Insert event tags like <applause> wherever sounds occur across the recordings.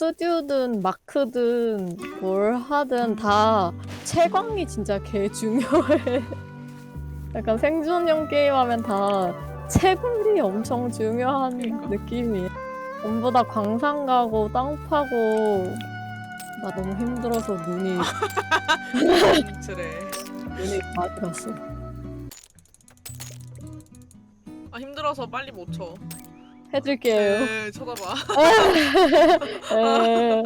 스튜든 마크든 뭘 하든 다 채광이 진짜 개 중요해. <laughs> 약간 생존형 게임하면 다 채굴이 엄청 중요한 그러니까. 느낌이야. 전부 다 광산 가고 땅 파고 나 너무 힘들어서 눈이 <laughs> 그래. 눈이 많이 갔어. 아 힘들어서 빨리 못 쳐. 해줄게요. 네, 쳐다봐. 에...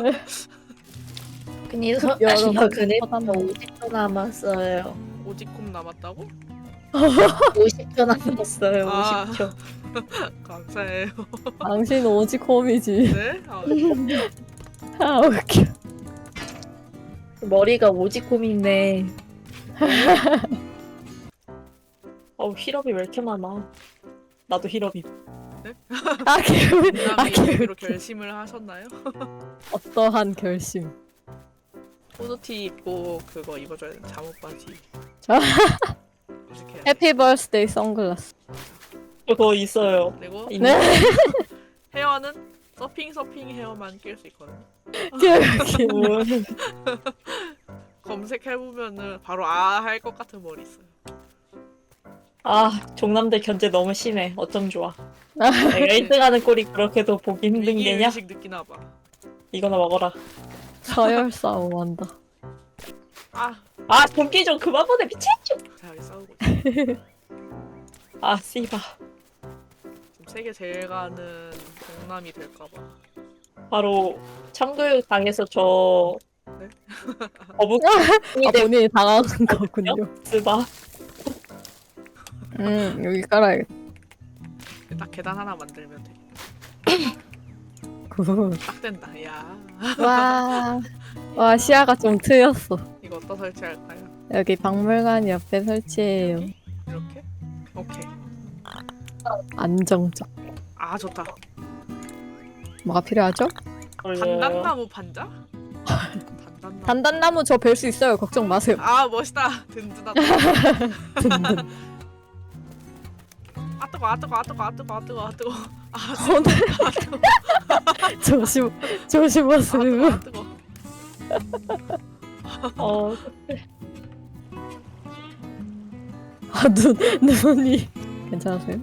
그니까 여러분, 저 그네 쳐다봐. 50초 남았어요. 오지콤 남았다고? 50초 남았어요. 아. 50초. <laughs> 감사해요. 당신 오직 홈이지. 네? 아, 아 웃겨. 머리가 오지콤인데. <laughs> 어우 힐업이 왜 이렇게 많아? 나도 힐업이. 아 <laughs> 개울. 아 개울. 여기로 결심을 하셨나요? 어떠한 결심. 후드티 입고 그거 입어줘야 돼. 잠옷 바지. 자. 어떻게 해야 돼? 해피 버스데이 선글라스. 그거 있어요. 그리고 있네. <laughs> 헤어는 서핑 서핑 헤어만 낄 수 있거든요. <laughs> 검색해보면은 바로 아 할 것 같은 머리 있어요. 아 종남대 견제 너무 심해. 어쩜 좋아. 아, 내가 1등하는 꼴이 그렇게도 보기 힘든 위기 게냐? 의식 느끼나 봐. 이거나 먹어라. 서열 싸움 한다. 아, 아 전기 좀 그만 보내 미친놈. 자 여기 싸우고 있어. <laughs> 아 씨바. 지금 세계 제일 가는 동남이 될까 봐. 바로 참교육 당해서 저 네? 거북이 <laughs> 아 본인이 당한 거군요. 데스바. 음 여기 깔아야겠다. 딱 계단 하나 만들면 돼. <coughs> 굿. 딱 된다. 야, 와. 와 시야가 좀 트였어. 이거 어디다 설치할까요? 여기 박물관 옆에 설치해요. 여기? 이렇게? 오케이. 안정적. 아 좋다. 뭐가 필요하죠? 단단나무 판자? <laughs> 단단나무. 단단나무 저벨수 있어요. 걱정 마세요. 아 멋있다. 든든하다. 든든. <laughs> <laughs> 아 뜨거, 아 뜨거, 아 뜨거, 아 뜨거, 아 뜨거, 아 뜨거, 아 오늘 <laughs> 조심 뜨거, 조심하세요. 아 뜨거. 어 아눈 눈이 괜찮으세요?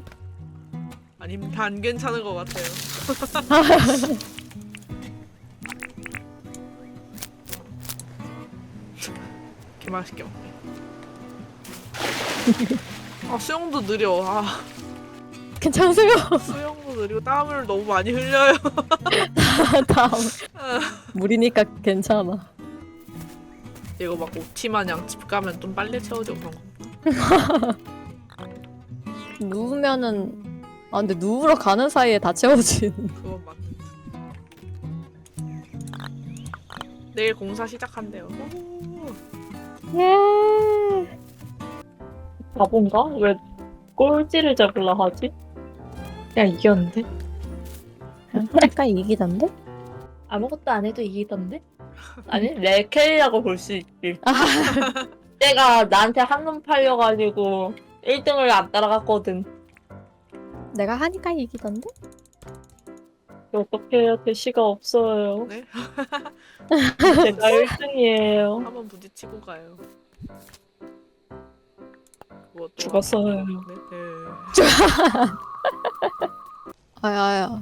아님 단 괜찮은 것 같아요. <laughs> 개 맛있게 먹네. 아 수영도 느려. 아 괜찮으세요? 수영도 느리고 땀을 너무 많이 흘려요. <laughs> 다음 물이니까 괜찮아. 이거 막 오티 마냥 집 가면 좀 빨리 채워지고 그런 거. <laughs> 누우면은 아 근데 누우러 가는 사이에 다 채워진. 그건 맞. 내일 공사 시작한대요. 오. 예. 바본가? 왜 꼴찌를 잡으려 하지? 그냥 이겼는데? 약간 이기던데? 아무것도 안 해도 이기던데? <laughs> 아니 레켈이라고 볼 수 있지. <laughs> 내가 나한테 한눈 팔려가지고 1등을 안 따라갔거든. 내가 하니까 이기던데? 어떻게 해야 대시가 없어요. 네? <laughs> 제가 1등이에요. 한번 부딪히고 가요. 죽었어요. 네, 네. 아야야.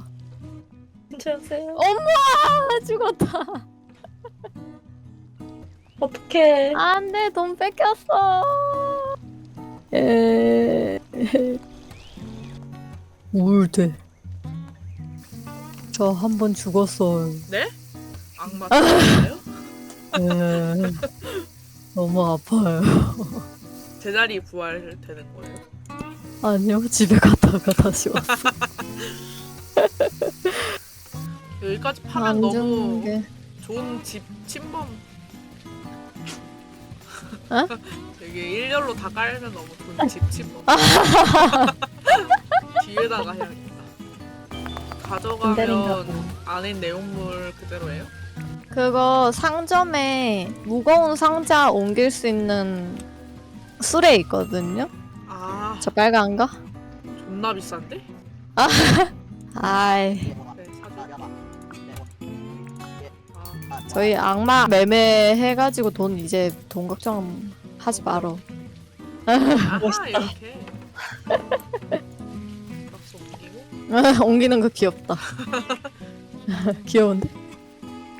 괜찮으세요? 엄마 죽었다. <laughs> 어떡해. 안돼 돈 뺏겼어. 에. 울대. 저 한 번 죽었어요. 네? 악마 죽었어요? 에. <laughs> 너무 아파요. 제자리 부활되는 거예요. 아니요 집에 갔다가 다시 왔어. <laughs> 여기까지 파면 안 너무 게. 좋은 집 침범. 어? <laughs> 되게 일렬로 다 깔면 너무 좋은 집 침범. <laughs> 뒤에다가 해야겠다. 가져가면 안에 내용물 그대로예요? 그거 상점에 무거운 상자 옮길 수 있는 수레 있거든요. 아 저 빨간가? 존나 비싼데? <laughs> 아이 네 사줘. 저희 악마 매매 해가지고 돈 이제 돈 걱정 하지 말어. 아하 <laughs> 멋있다. 이렇게. 박수 옮기고. <laughs> 옮기는 거 귀엽다. 귀여운데?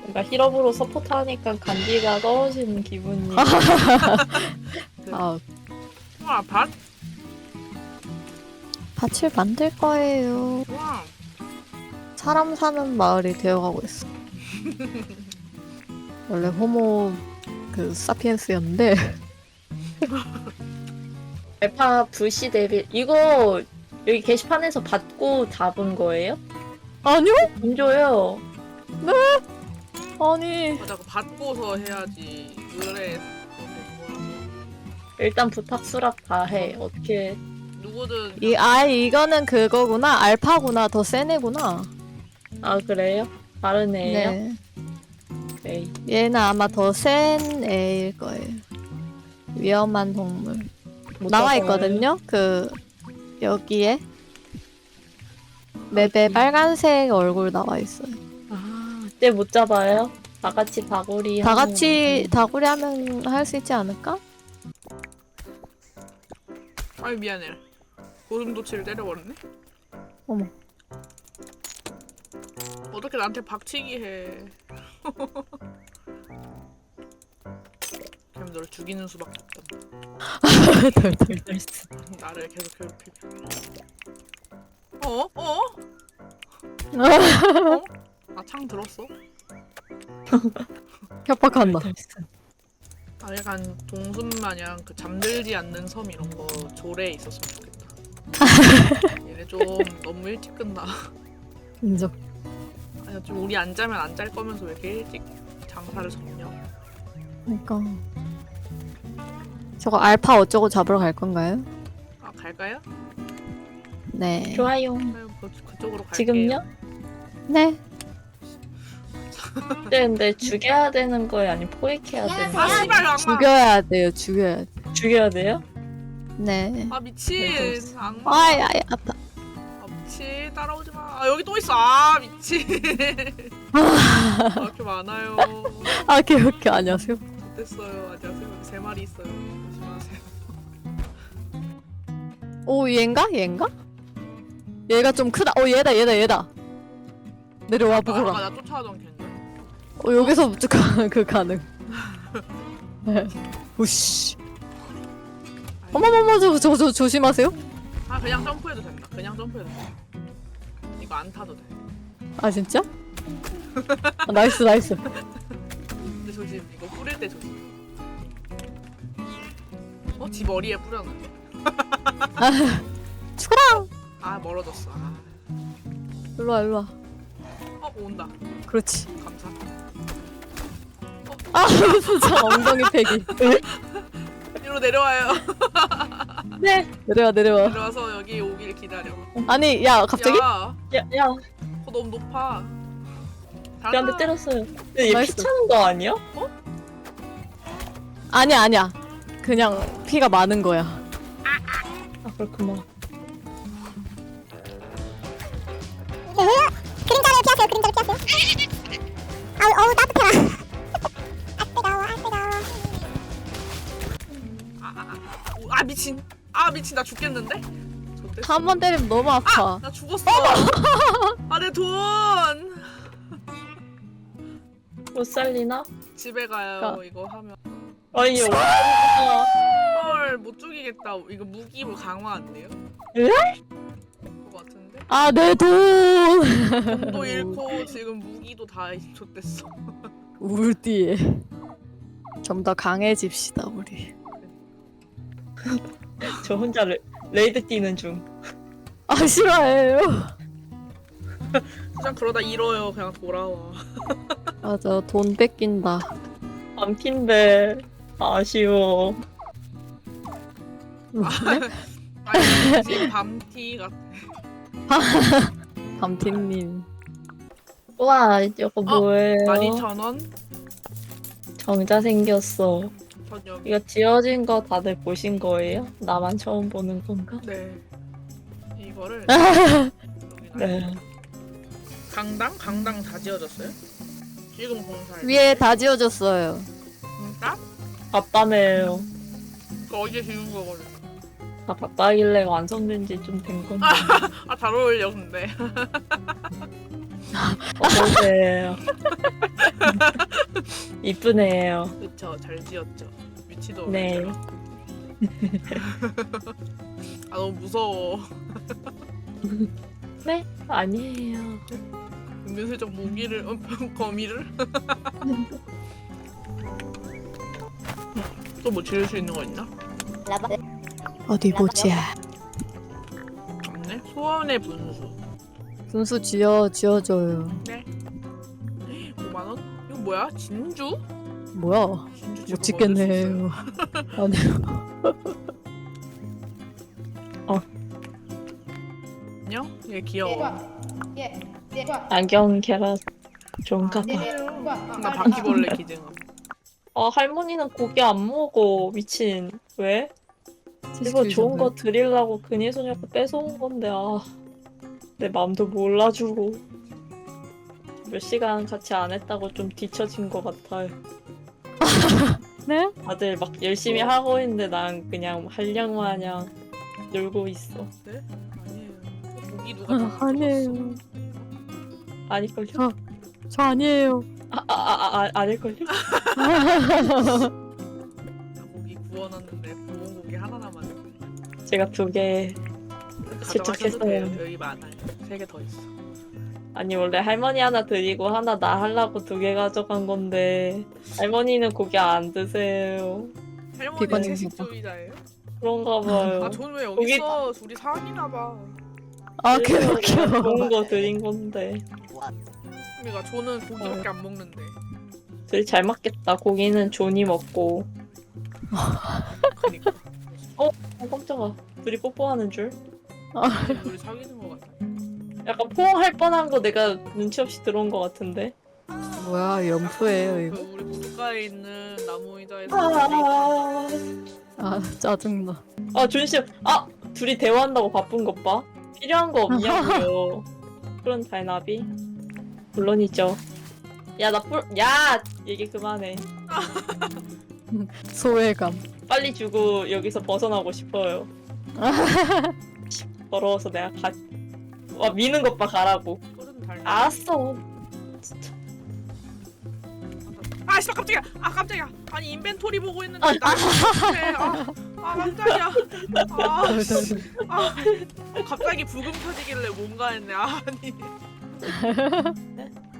뭔가 힐업으로 서포트하니까 간지가 떨어지는 기분이. 아와 밭. 밭을 만들 거예요. 와. 사람 사는 마을이 되어가고 있어. <laughs> 원래 호모 그 사피엔스였는데 <laughs> 알파 불시 대비 이거 여기 게시판에서 받고 잡은 거예요? 아니요? 먼저요. 아니 맞아, 그 받고서 해야지. 그래. 일단 부탁 수락 다 해. 어떻게? 누구든 이아 이거는 그거구나 알파구나 더센 애구나. 아 그래요? 다른 애예요? 네. 오케이. 얘는 아마 더 센 애일 거예요. 위험한 동물 못 나와 잡아요. 있거든요. 그 여기에 맵에 빨간색 얼굴 나와 있어요. 아, 그때 못 잡아요? 다 같이 다구리. 다 하는 같이 거. 다구리 하면 할 수 있지 않을까? 아이 미안해. 고슴도치를 때려버렸네. 어머. 어떻게 나한테 박치기 해? <laughs> 그럼 너를 죽이는 수밖에 없다. 덜덜덜. 나를 계속 괴롭히면. 어? 어? 아창 들었어? 협박한다. 아 약간 동순 마냥 그 잠들지 않는 섬 이런 거 조례에 있었으면 좋겠다. 얘네 좀 너무 일찍 끝나. 인정. 아니 좀 우리 안 자면 안 잘 거면서 왜 이렇게 일찍 장사를 접냐? 그러니까 저거 알파 어쩌고 잡으러 갈 건가요? 아 갈까요? 네. 좋아요. 그, 그쪽으로 갈게요. 지금요? 네. <laughs> 네, 근데 죽여야 되는 거예요? 아니면 포획해야 되는 아 거예요? 씨발 악마. 죽여야 돼요. 죽여야 돼. 죽여야 돼요? 네. 아 미친 악마. 아이 아이 아파. 아 미친 따라오지 마. 아 여기 또 있어. 아 미친. 아, 이렇게 많아요. 아 오케이 안녕하세요. 됐어요. 안녕하세요. 여기 세 마리 있어요. 조심하세요. 오 얘인가? 얘인가? 얘가 좀 크다. 어 얘다 얘다 얘다. 내려와 아까 보거라. 나 쫓아오던 걔인데. 어 여기서 가, <laughs> 그 가능. <laughs> 우씨. 어머머머 저거 저거 저거 조심하세요. 아 그냥 점프해도 된다. 그냥 점프해도 돼. 이거 안 타도 돼. 아 진짜? 아, 나이스 나이스. 근데 조심. 이거 뿌릴 때 조심. 어? 지 머리에 뿌려놔. 죽어라. 아 멀어졌어. 아. 일로 와 일로 와. 어 온다. 그렇지. 감사. 아 <laughs> 진짜 엉덩이 패기. <laughs> 위로 내려와요. 네. 내려와 내려와. 내려와서 여기 오길 기다려. 아니 야 갑자기? 야, 야, 야, 거 너무 높아. 걔한테 때렸어요. 근데 얘피 나이스. 차는 거 아니야? 아니야 아니야. 그냥 피가 많은 거야. 아, 그렇구만. 미친 나 죽겠는데? 좋댔어. 한번 때리면 너무 아파. 나 죽었어. <laughs> 아 내 돈. 못 살리나? 집에 가요. 가. 이거 하면. 아니, 어, 헐못 죽이겠다. 이거 무기 뭐 강화 안 돼요? 에? 그거 같은데. 아 내 돈. 돈도 <laughs> 잃고 지금 무기도 다 줬댔어. <laughs> 울디에. 좀 더 강해집시다 우리. <laughs> 저 혼자 레, 레이드 뛰는 중. 아 싫어해요. 그냥 그러다 잃어요. 그냥 돌아와. <laughs> 맞아 돈 뺏긴다. 반핀데 아쉬워. 아니 지금 밤티 같아. <laughs> 밤팀님. 우와, 이거 뭐예요? 12,000원. 정자 생겼어. 전 여기. 이거 지어진 거 다들 보신 거예요? 나만 처음 보는 건가? 네. 이거를 <laughs> 여기다 네. 강당? 강당 다 지어졌어요? 지금 공사해. 위에 다 지어졌어요. 진짜? 바빠네요. 그 어제 지은 거거든. 다 바빠길래 완성된 지 좀 된 건데. <laughs> 아 잘 어울려 근데. <laughs> 어서오세요. <laughs> 이쁘네요. 그쵸 잘 지었죠. 위치도 네. <laughs> 아 너무 무서워. <laughs> 네? 아니에요. 은근 슬쩍 모기를 어, 거미를. 또 뭐 지을 수 있는 거 있나? 어디 보자. 없네. 소원의 분수. 분수 지어 지어줘요. 5만 원? 이거 뭐야? 진주? 뭐야? 진주 못 제법 얻을 수 있어요. <laughs> 찍겠네요. 아니 <laughs> 안녕? 얘 귀여워. 안경 계란 좋은가 봐. 나 바퀴벌레 기증. 아 할머니는 고기 안 먹어. 미친. 왜? 이거 좋은 거 드리려고 근위소녀가 뺏어온 건데 아. 내 맘도 몰라주고. 몇 시간 같이 안 했다고 좀 뒤처진 것 같아요. <laughs> 네? 다들 막 열심히 하고 있는데 난 그냥 한량 마냥 놀고 있어. 네? 아니에요. 고기 누가 다 아니에요. 아닐걸요? 저- 저 아니에요. 아, 아, 아, 아, 아닐걸요? <laughs> 나 고기 구워놨는데 구운 고기 하나 남았네. 제가 두 개, 돼요. 여기 많아요. 세 개 더 있어. 아니, 원래 할머니 하나 드리고 하나 나 하려고 두 개 가져간 건데, 할머니는 고기 안 드세요. 할머니 비건입니다. 채식주의자예요? 그런가 봐요. 아 저는 왜 여기 고기- 있어? 둘이 사귀나 봐. 아 그래서 개웃겨. 좋은 거 드린 건데. 그러니까 저는 고기밖에 안 먹는데. 둘이 잘 맞겠다. 고기는 존이 먹고. 그니까 어, 깜짝아. 둘이 뽀뽀하는 줄? 둘이 사귀는 것 같아. 약간 포옹할 뻔한 거 내가 눈치 없이 들어온 것 같은데. 뭐야 연프예요 그 이거. 우리 물가에 있는 나무 의자에서 아, 아 짜증나. 아 존씨, 아 둘이 대화한다고 바쁜 것 봐. 필요한 거 없냐고요. <laughs> 그런 달나비. 물론이죠. 야 나 뿔, 야 얘기 그만해. 소외감. 빨리 주고 여기서 벗어나고 싶어요. <laughs> 더러워서 내가 가. 와 미는 것 봐 가라고. 달. 알았어. 아 씨발 깜짝이야. 아 깜짝이야. 아니 인벤토리 보고 있는데 나. 아, 아 깜짝이야. 아, 아 갑자기 부금 켜지길래 뭔가 했네. 아니.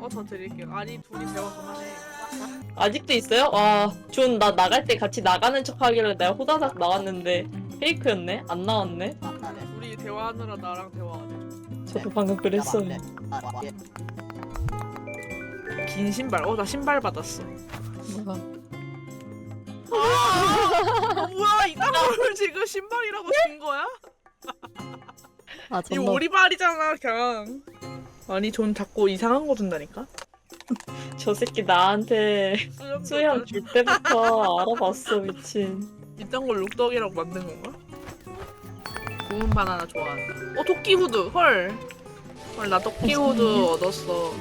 어 저 드릴게요. 아니 둘이 대화 그만해. 아직도 있어요? 와, 존 나 나갈 때 같이 나가는 척 하길래 내가 호다닥 나왔는데 페이크였네? 안 나왔네? 둘이 대화하느라 나랑 대화 안 해. 저도 방금 그랬어요. 긴 신발. 어 나 신발 받았어. 뭐야? 어, 뭐야 이딴 걸 지금 신발이라고 준 거야? 아 이 정말 오리발이잖아 그냥. 아니 전 자꾸 이상한 거 준다니까. 저 새끼 나한테 수염 줄 때부터 알아봤어, 미친. 이딴 걸 룩덕이라고 만든 건가? 구운 바나나 좋아한다. 어 토끼 후드 헐. 헐나 토끼 후드 <laughs> 얻었어.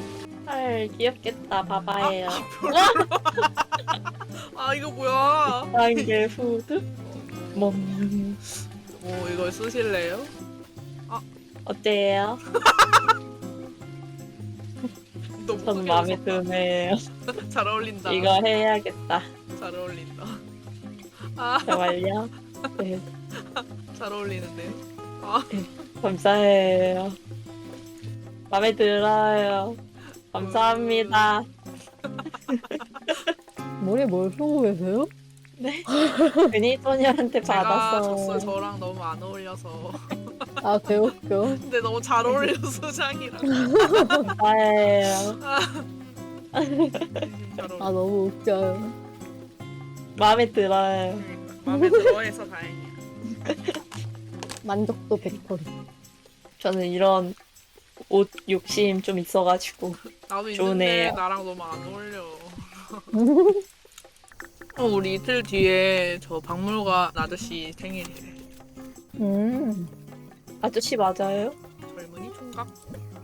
헐, 귀엽겠다, 바바예요. 아 <laughs> 이거 뭐야? 단계 후드? 멈. 오 이걸 쓰실래요? 어때요? <laughs> 너무 전 크게 마음에 웃었다. 드네요. 잘 어울린다. 이거 해야겠다. 잘 어울린다. 아잘 정말요? 네, 어울리는데. 아 감사해요. 마음에 들어요. 감사합니다. <laughs> 머리에 뭘 쓰고 계세요? 괜히 소녀한테 제가 받았어. 줬어요. 저랑 너무 안 어울려서. 아 개웃겨. 근데 너무 잘 <laughs> 어울려 수장이랑. 감사해요. 잘 아 어울려. 너무 웃겨요. 마음에 들어요. 마음에 들어해서 다행이야. <laughs> 만족도 100%. 저는 이런 옷 욕심 좀 있어가지고 나도 있는데 좋네요. 나랑 너무 안 어울려. <laughs> 어, 우리 이틀 뒤에 저 박물관 아저씨 생일이래. 음. 아저씨 맞아요? 젊은이 총각?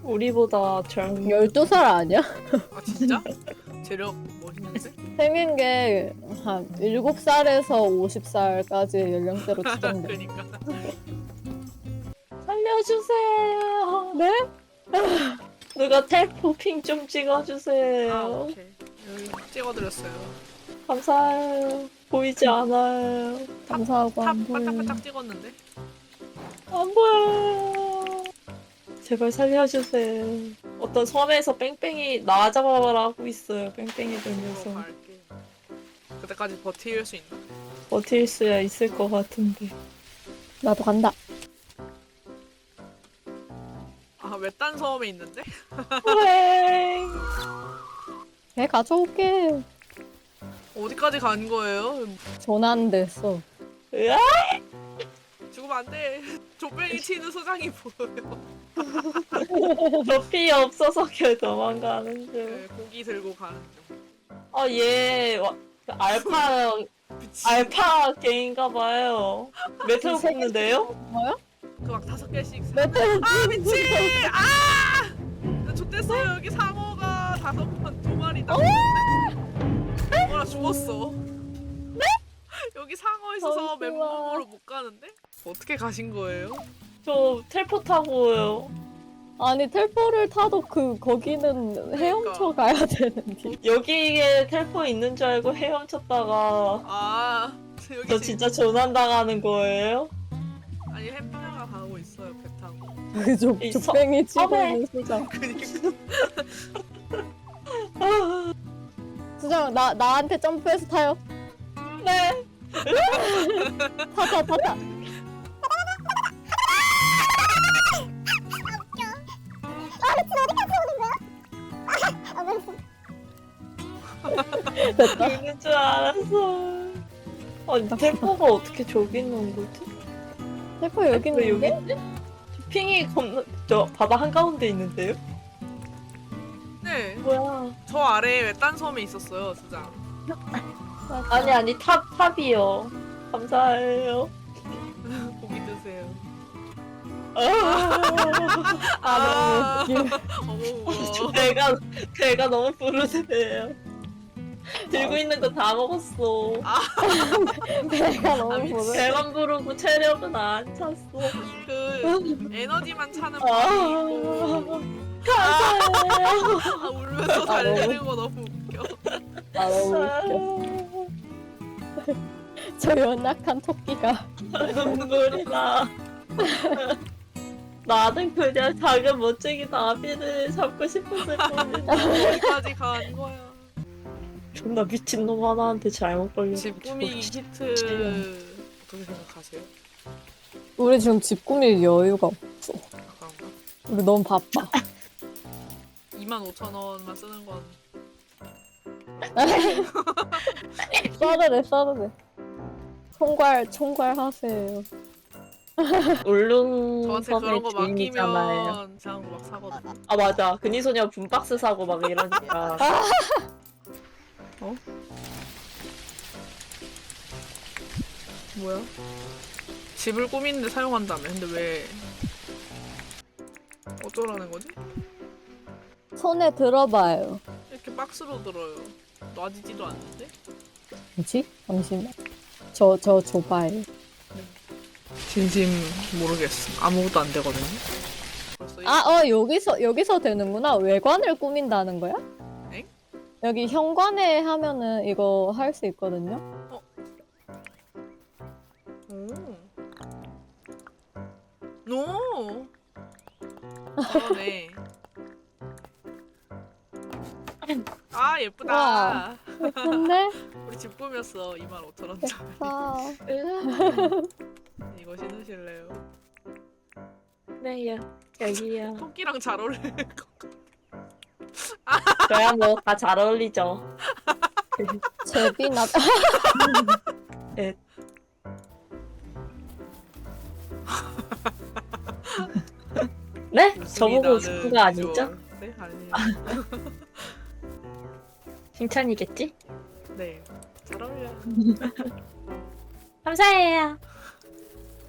우리보다 젊 12살 아니야? 아 진짜? <laughs> 재력 멋있는데? 생긴 게 한 7살에서 50살까지의 연령대로 <laughs> 추정돼. 그니까 살려주세요. 네? <laughs> 누가 텔포핑 좀 찍어주세요. 아 오케이 여기 찍어드렸어요 감사해요. 보이지 않아요. 감사하고 탑 안 보여. 반짝반짝 찍었는데 안 보여요. 제발 살려주세요. 어떤 섬에서 뺑뺑이 나 잡아라고 있어요. 뺑뺑이 들면서 갈게 그 때까지 버틸 수 있나? 버틸 수야 있을 것 같은데. 나도 간다. 아 외딴 섬에 있는데? 그래. 배 가져올게. 어디까지 간 거예요? 전환됐어. 으아! 죽으면 안 돼 조병이 튀는 소장이 보여요 <laughs> 저피 없어서 걔 도망가는 중. 네, 고기 들고 가는 중 아, 얘 와- 그 알파 알파 개인가 봐요. 메테오 뽑는데요? 뭐야? 그막 다섯 개씩 사- 메테오 아 미친 아! 나 좆됐어요 여기 상어가 다섯 번 두 마리 나 어머나 죽었어 네? 여기 상어 있어서 잠시만. 맨몸으로 못 가는데? 어떻게 가신 거예요? 저 텔포 타고요. 아니 텔포를 타도 그 거기는 헤엄쳐 가야 되는데. 여기에 텔포 있는 줄 알고 헤엄쳤다가 아 여기 저 진- 진짜 전환당하는 거예요? 아니 햄버거가 가고 있어요 배 타고 그 조, 이 서- 조뱅이 치고 섬에. 있는 수장. 그니까 수장 나 나한테 점프해서 타요. 네. 타타 타타. 아 모르겠어. 죽는 줄 알았어. 아니 텔포가 어떻게 저기 있는 거지? 텔포 여기 왜 여기 있는데? 있지? 저 핑이 건너 저 바다 한 가운데 있는데요? 네저 뭐야? 아래에 외딴 섬에 있었어요 수장 아니 아니 탑 탑이요. 감사해요. 드세요 아 너무 웃겨. 어머 배가 배가 너무 부르세요. 들고 있는 거 다 먹었어. 배가 아, <laughs> 너무 미치- 부르. 배만 부르고 체력은 안 찼어. 그 에너지만 차는 아, 방이 있고 감사해요. 아 울면서 달리는 거 너무 웃겨 아 너무 웃겨. <laughs> 저 연약한 토끼가 눈물이 나. 나는 그냥 작은 멋쟁이 나비를 잡고 싶었을 <laughs> 뿐인데 어디까지 간 거야 존나 미친놈 하나한테 잘못 걸려 집 꾸미기 히트 어떻게 생각하세요? 우리 지금 집 꾸밀 여유가 없어. 아까운가? 우리 너무 바빠. 2만 5천 원만 쓰는 건 <laughs> 써도 돼, 써도 돼. 총괄, 총괄 하세요. 울릉 저한테 섬의 그런 거 주인이잖아요 맡기면 그냥 막 사거든요 아 맞아 근위소녀 분박스 사고 막 이러니까 <laughs> 뭐야? 집을 꾸미는데 사용한다며 근데 왜 어쩌라는 거지? 손에 들어봐요. 이렇게 박스로 들어요 놔지지도 않는데? 뭐지? 잠시만. 저, 저 줘봐요. 진심 모르겠어 아무것도 안 되거든요 아, 어, 여기서, 여기서 되는구나. 외관을 꾸민다는 거야? 엥? 여기 현관에 하면은 이거 할 수 있거든요. 오. 오. 그러네. 아 예쁘다. 와. 예쁜데? 우리 집 꾸몄어. 2만 5천 원짜리. 아, 이거 신으실래요? 네 여, 여기요 <laughs> 토끼랑 잘 어울릴 것 <laughs> 저야 뭐 다 잘 어울리죠 <laughs> 제비나. 네? 같습니다. 저보고 싶은 거 아니죠? 비주얼. 네 아니에요. 칭찬이겠지? 네. 잘 어울려. 감사해요